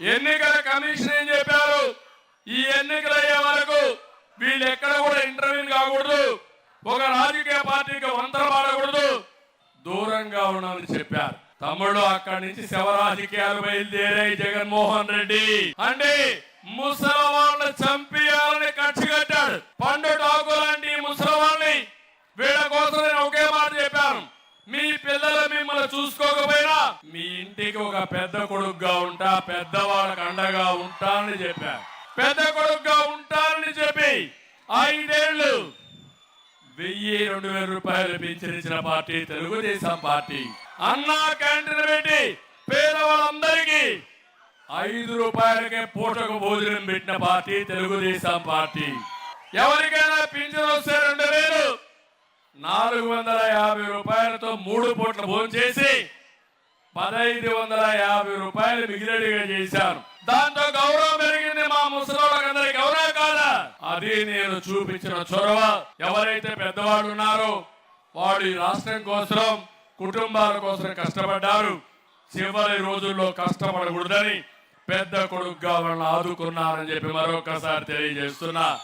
ఎన్నికల కమిషన్ ఏం చెప్పారు? ఈ ఎన్నికలు అయ్యే వరకు వీళ్ళు ఎక్కడ కూడా ఇంటర్వ్యూ కాకూడదు. ఒక రాజకీయ పార్టీకి వంతరపాడకూడదు దూరంగా ఉండమని చెప్పారు. తమ్ముడు అక్కడి నుంచి శవ రాజకీయాలు బయలుదేరాయి జగన్మోహన్ రెడ్డి. అంటే ముసలవాళ్ళని చంపియాలని కట్టాడు. పండు టాకు లాంటి ముసలవాళ్ళని వీళ్ళ కోసం నేను ఒకే మాట చెప్పాను. మీ పిల్లలు మిమ్మల్ని చూసుకో మీ ఇంటికి ఒక పెద్ద కొడుకుగా ఉంటా పెద్దవాళ్ళకి అండగా ఉంటానని చెప్పారు పెద్ద కొడుకుగా ఉంటానని చెప్పి ఐదేళ్ళు వెయ్యి రెండు వేల రూపాయలు పెంచిన party Telugu Desam party. Anna canteen పెట్టి పేదవాళ్ళందరికీ ఐదు రూపాయలకే పూటకు భోజనం పెట్టిన పార్టీ తెలుగుదేశం పార్టీ. ఎవరికైనా పింఛన్ వస్తే రెండు వేలు నాలుగు వందల యాభై రూపాయలతో మూడు పూట్ల భోజనం చేసి పదహైదు వందల యాభై రూపాయలు మిగిలినట్టుగా చేశాను దాంతో గౌరవం పెరిగింది మా ముసలి గౌరవం కాదా? అది నేను చూపించిన చొరవ. ఎవరైతే పెద్దవాళ్ళు ఉన్నారో వాడు ఈ రాష్ట్రం కోసం కుటుంబాల కోసం కష్టపడ్డారు. చివరి రోజుల్లో కష్టపడకూడదని పెద్ద కొడుకుగా వాళ్ళని ఆదుకున్నారని చెప్పి మరొకసారి తెలియజేస్తున్నా.